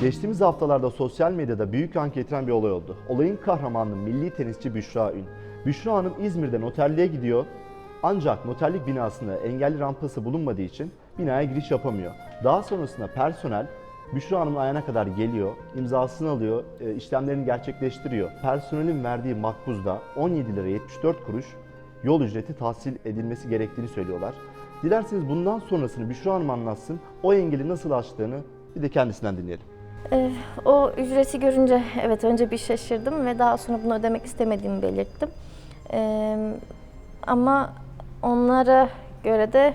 Geçtiğimiz haftalarda sosyal medyada büyük yankı getiren bir olay oldu. Olayın kahramanı milli tenisçi Büşra Ün. Büşra Hanım İzmir'de noterliğe gidiyor. Ancak noterlik binasında engelli rampası bulunmadığı için binaya giriş yapamıyor. Daha sonrasında personel Büşra Hanım'ın ayağına kadar geliyor, imzasını alıyor, e, işlemlerini gerçekleştiriyor. Personelin verdiği makbuzda 17 lira 74 kuruş yol ücreti tahsil edilmesi gerektiğini söylüyorlar. Dilerseniz bundan sonrasını Büşra Hanım anlatsın, o engeli nasıl aştığını bir de kendisinden dinleyelim. Ee, o ücreti görünce evet önce bir şaşırdım ve daha sonra bunu ödemek istemediğimi belirttim. Ee, ama onlara göre de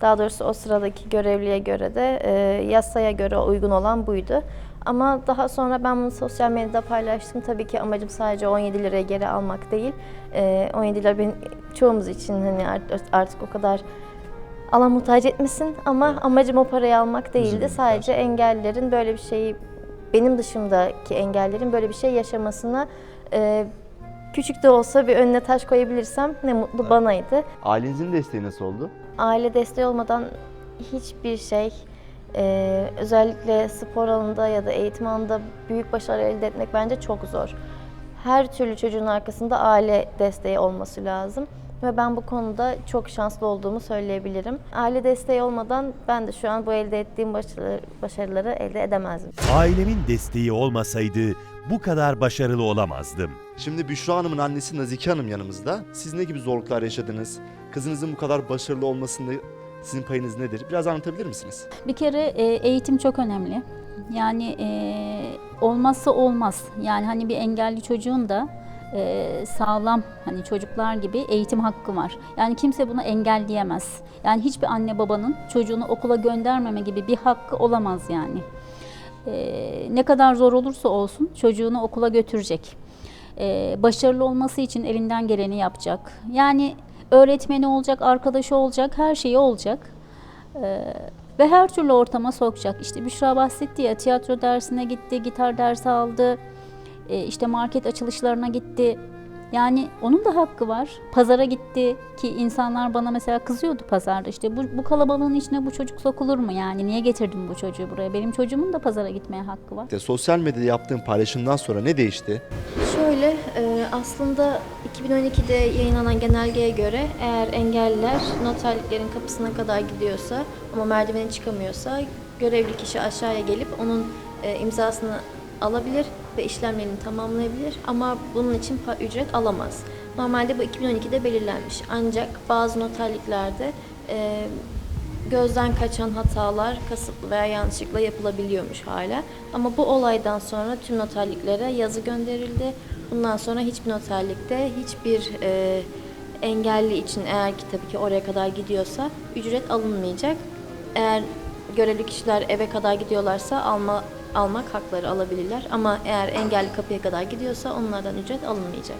daha doğrusu o sıradaki görevliye göre de e, yasaya göre uygun olan buydu. Ama daha sonra ben bunu sosyal medyada paylaştım. Tabii ki amacım sadece 17 liraya geri almak değil. Ee, 17 lira benim, çoğumuz için hani art- artık o kadar Allah muhtaç etmesin ama amacım o parayı almak değildi. Sadece engellilerin böyle bir şeyi benim dışımdaki engellerin böyle bir şey yaşamasına e, küçük de olsa bir önüne taş koyabilirsem ne mutlu banaydı. Ailenizin desteği nasıl oldu? Aile desteği olmadan hiçbir şey e, özellikle spor alanında ya da eğitim alanında büyük başarı elde etmek bence çok zor. Her türlü çocuğun arkasında aile desteği olması lazım. Ve ben bu konuda çok şanslı olduğumu söyleyebilirim. Aile desteği olmadan ben de şu an bu elde ettiğim başarıları, başarıları elde edemezdim. Ailemin desteği olmasaydı bu kadar başarılı olamazdım. Şimdi Büşra Hanım'ın annesi Nazike Hanım yanımızda. Siz ne gibi zorluklar yaşadınız? Kızınızın bu kadar başarılı olmasında sizin payınız nedir? Biraz anlatabilir misiniz? Bir kere e, eğitim çok önemli. Yani e, olmazsa olmaz. Yani hani bir engelli çocuğun da e, sağlam hani çocuklar gibi eğitim hakkı var. Yani kimse bunu engelleyemez. Yani hiçbir anne babanın çocuğunu okula göndermeme gibi bir hakkı olamaz yani. E, ne kadar zor olursa olsun çocuğunu okula götürecek. E, başarılı olması için elinden geleni yapacak. Yani öğretmeni olacak, arkadaşı olacak, her şeyi olacak. Ee, ve her türlü ortama sokacak. İşte Büşra bahsetti ya tiyatro dersine gitti, gitar dersi aldı, e, işte market açılışlarına gitti. Yani onun da hakkı var. Pazara gitti ki insanlar bana mesela kızıyordu pazarda. İşte bu, bu kalabalığın içine bu çocuk sokulur mu yani? Niye getirdin bu çocuğu buraya? Benim çocuğumun da pazara gitmeye hakkı var. İşte sosyal medyada yaptığım paylaşımdan sonra ne değişti? Şöyle e, aslında 2012'de yayınlanan genelgeye göre eğer engelliler noterliklerin kapısına kadar gidiyorsa ama merdivene çıkamıyorsa görevli kişi aşağıya gelip onun e, imzasını alabilir ve işlemlerini tamamlayabilir ama bunun için ücret alamaz. Normalde bu 2012'de belirlenmiş ancak bazı noterliklerde e, gözden kaçan hatalar kasıtlı veya yanlışlıkla yapılabiliyormuş hala. Ama bu olaydan sonra tüm noterliklere yazı gönderildi. Bundan sonra hiçbir noterlikte hiçbir e, engelli için eğer ki tabii ki oraya kadar gidiyorsa ücret alınmayacak. Eğer görevli kişiler eve kadar gidiyorlarsa alma almak hakları alabilirler. Ama eğer engelli kapıya kadar gidiyorsa onlardan ücret alınmayacak.